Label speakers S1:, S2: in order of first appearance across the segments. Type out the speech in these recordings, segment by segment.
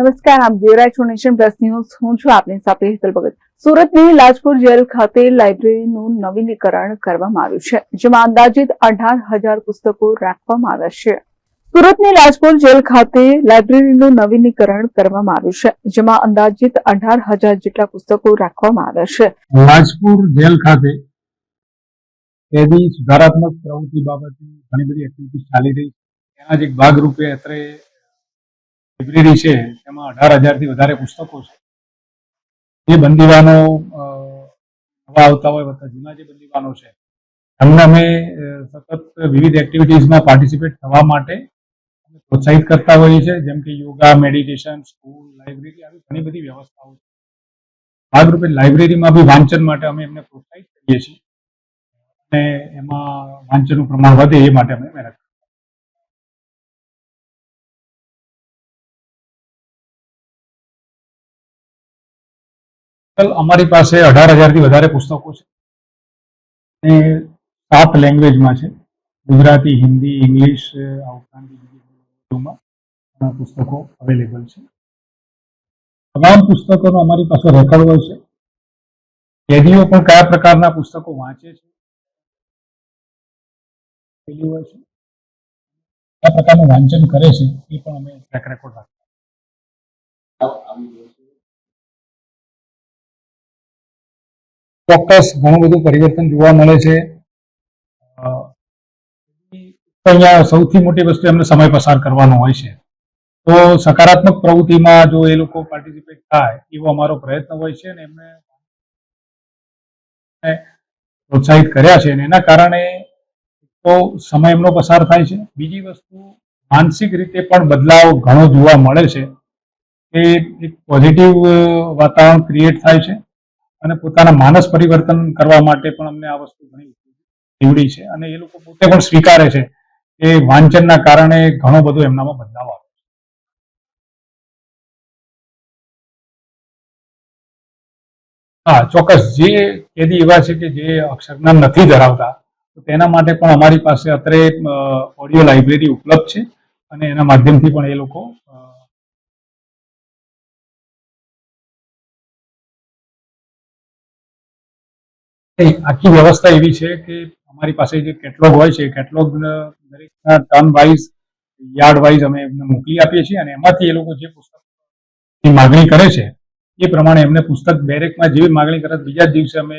S1: નમસ્કાર, આપ જોઈ રહ્યા પ્લસ ન્યૂઝ. હું છું આપની સાથે હેતલ ભગત. સુરતની લાજપુર જેલ ખાતે લાઇબ્રેરીનું નવીનીકરણ કરવામાં આવ્યું છે, જેમાં અંદાજિત અઢાર હજાર પુસ્તકો રાખવામાં આવ્યા છે. સુરતની લાજપુર જેલ ખાતે લાઇબ્રેરીનું નવીનીકરણ કરવામાં આવ્યું છે, જેમાં અંદાજિત અઢાર હજાર જેટલા પુસ્તકો રાખવામાં આવ્યા છે.
S2: લાજપુર જેલ ખાતે કેદી સુધારાત્મક પ્રવૃત્તિ બાબતે ઘણી બધી એક્ટિવિટી ચાલી રહી એના જ એક ભાગરૂપે અત્રે લાઇબ્રેરી છે તેમાં અઢાર હજારથી વધારે પુસ્તકો છે. જે બંદીવાનો નવા આવતા હોય વત્તા જૂના જે બંદીવાનો છે, એમને અમે સતત વિવિધ એક્ટિવિટીઝમાં પાર્ટિસિપેટ થવા માટે પ્રોત્સાહિત કરતા હોઈએ છીએ, જેમ કે યોગા મેડિટેશન સ્કૂલ લાઇબ્રેરી આવી ઘણી બધી વ્યવસ્થાઓ છે. ભાગરૂપે લાઇબ્રેરીમાં બી વાંચન માટે અમે એમને પ્રોત્સાહિત કરીએ છીએ. અને એમાં વાંચનનું પ્રમાણ વધે એ માટે અમે મહેનત અમારી પાસે અઢાર હજારથી વધારે પુસ્તકો છે. અને સાત લેંગ્વેજમાં છે. ગુજરાતી, હિન્દી ઇંગ્લિશ આ ઉપરાંત પુસ્તકો અવેલેબલ છે. તમામ પુસ્તકોનો અમારી પાસે રેકોર્ડ હોય છે. કેદીઓ પણ કયા પ્રકારના પુસ્તકો વાંચે છે? હોય છે. કયા પ્રકારનું વાંચન કરે છે? એ પણ અમે ટ્રેક રેકોર્ડ રાખીએ. ચોક્કસ ઘણું બધું પરિવર્તન જોવા મળે છે. અહીંયા સૌથી મોટી વસ્તુ એમને સમય પસાર કરવાનો હોય છે. તો સકારાત્મક પ્રવૃત્તિમાં જો એ લોકો પાર્ટિસિપેટ થાય, એવો અમારો પ્રયત્ન હોય છે અને એમને પ્રોત્સાહિત કર્યા છે અને એના કારણે તો સમય એમનો પસાર થાય છે. બીજી વસ્તુ, માનસિક રીતે પણ બદલાવ ઘણો જોવા મળે છે. એ એક પોઝિટિવ વાતાવરણ ક્રિએટ થાય છે. અને પોતાના માનસ પરિવર્તન કરવા માટે પણ અમને આ વસ્તુ ઘણી નીવડી છે. અને એ લોકો પોતે પણ સ્વીકારે છે કે વાંચનના કારણે ઘણો બધો એમનામાં બદલાવ આવે હા, ચોક્કસ. જે કેદી એવા છે કે જે અક્ષરજ્ઞાન નથી ધરાવતા, તો તેના માટે પણ અમારી પાસે અત્રે ઓડિયો લાઇબ્રેરી ઉપલબ્ધ છે અને એના માધ્યમથી પણ એ લોકો આખી વ્યવસ્થા એવી છે કે અમારી પાસે જે કેટલોગ હોય છે કેટલોગ દરેકના ટર્ન વાઇઝ યાર્ડ વાઇઝ અમે એમને મોકલી આપીએ છીએ અને એમાંથી એ લોકો જે પુસ્તકની માગણી કરે છે, એ પ્રમાણે એમને પુસ્તક બેરેકમાં જેવી માગણી કરે બીજા જ દિવસે અમે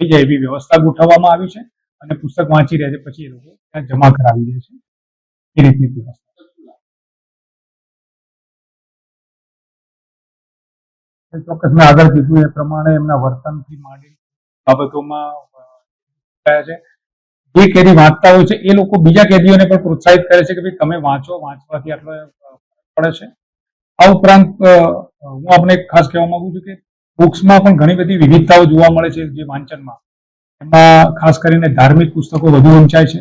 S2: થઈ જાય એવી વ્યવસ્થા ગોઠવવામાં આવી છે અને પુસ્તક વાંચી રહ્યા છે, પછી એ લોકો ત્યાં જમા કરાવી દે છે. એ રીતની વ્યવસ્થા. ચોક્કસ મેં આગળ કીધું એ પ્રમાણે એમના વર્તનથી માંડી બાબતોમાં જે કેદી વાંચતા હોય છે, એ લોકો બીજા કેદીઓને પણ પ્રોત્સાહિત કરે છે કે ભાઈ તમે વાંચો, વાંચવાથી આટલો પડે છે. આ ઉપરાંત હું આપણે ખાસ કહેવા માંગુ છું કે બુક્સમાં પણ ઘણી બધી વિવિધતાઓ જોવા મળે છે જે વાંચનમાં. એમાં ખાસ કરીને ધાર્મિક પુસ્તકો વધુ વંચાય છે.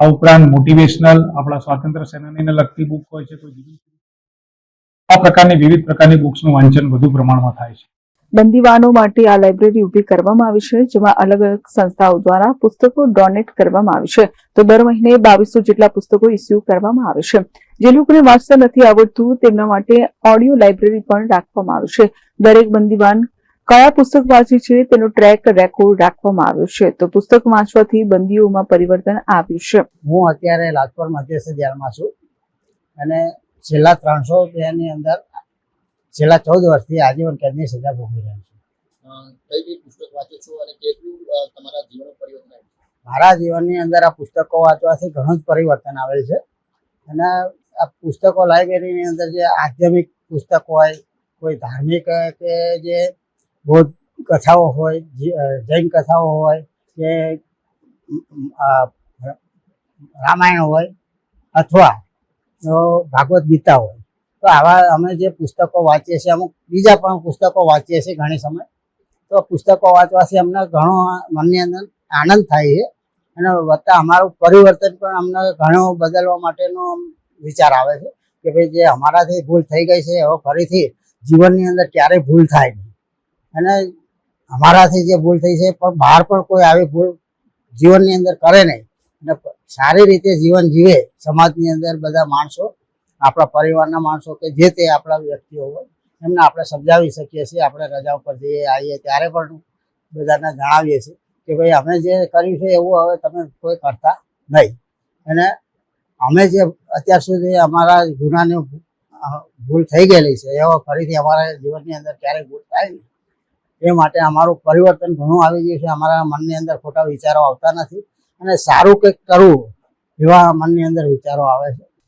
S2: આ ઉપરાંત મોટિવેશનલ આપણા સ્વાતંત્ર્ય સેનાનીને લગતી બુક હોય છે કોઈ બીજી. આ પ્રકારની વિવિધ પ્રકારની બુક્સનું વાંચન વધુ પ્રમાણમાં થાય છે.
S1: બંદીવાનો માટે આ લાઇબ્રેરી ઊભી કરવામાં આવી છે, જેમાં અલગ અલગ સંસ્થાઓ દ્વારા પુસ્તકો ડોનેટ કરવામાં આવે છે. તો દર મહિને બાવીસો જેટલા પુસ્તકો ઇસ્યુ કરવામાં આવે છે. જે લોકોને વાંચતા નથી આવડતું, તેમના માટે ઓડિયો લાઇબ્રેરી પણ રાખવામાં આવે છે. દરેક બંદીવાન કયા પુસ્તક વાંચે છે, તેનો ટ્રેક રેકોર્ડ રાખવામાં આવ્યો છે. તો પુસ્તક વાંચવાથી બંદીઓમાં પરિવર્તન આવ્યું છે.
S3: હું અત્યારે લાજપોર મધ્યસ્થ જેલમાં છું. અને છેલ્લા ત્રણસો બેની અંદર છેલ્લા ચૌદ વર્ષથી આજીવન કેદની સજા ભોગવી રહ્યો છું. મારા જીવનની અંદર આ પુસ્તકો વાંચવાથી ઘણું જ પરિવર્તન આવેલ છે. અને આ પુસ્તકો લાઇબ્રેરીની અંદર જે આધ્યાત્મિક પુસ્તક હોય કોઈ ધાર્મિક કે જે બૌદ્ધ કથાઓ હોય જૈન કથાઓ હોય કે રામાયણ હોય અથવા ભાગવદ્ ભાગવત ગીતા હોય. તો આવા અમે જે પુસ્તકો વાંચીએ છીએ, અમુક બીજા પણ પુસ્તકો વાંચીએ છીએ ઘણી સમય. તો પુસ્તકો વાંચવાથી અમને ઘણો મનની અંદર આનંદ થાય છે અને વત્તા અમારું પરિવર્તન પણ અમને ઘણો બદલવા માટેનો વિચાર આવે છે કે ભાઈ જે અમારાથી ભૂલ થઈ ગઈ છે હવે ફરીથી જીવનની અંદર ક્યારેય ભૂલ થાય નહીં. અને અમારાથી જે ભૂલ થઈ છે, પણ બહાર પણ કોઈ આવી ભૂલ જીવનની અંદર કરે નહીં. અને સારી રીતે જીવન જીવે સમાજની અંદર બધા માણસો આપણા પરિવારના માણસો કે જે તે આપણા વ્યક્તિઓ હોય, એમને આપણે સમજાવી શકીએ છીએ, આપણે રજા ઉપર જઈએ, આવીએ ત્યારે પણ બધાને જણાવીએ છીએ કે ભાઈ, અમે જે કર્યું છે એવું હવે તમે કોઈ કરતા નહીં. અને અમે જે અત્યાર સુધી અમારા ગુનાની ભૂલ થઈ ગયેલી છે, એવો ફરીથી અમારા જીવનની અંદર ક્યારેય ભૂલ થાય નહીં. એ માટે અમારું પરિવર્તન ઘણું આવી ગયું છે, અમારા મનની અંદર ખોટા વિચારો આવતા નથી. અને સારું કંઈક કરવું એવા મનની અંદર વિચારો આવે છે.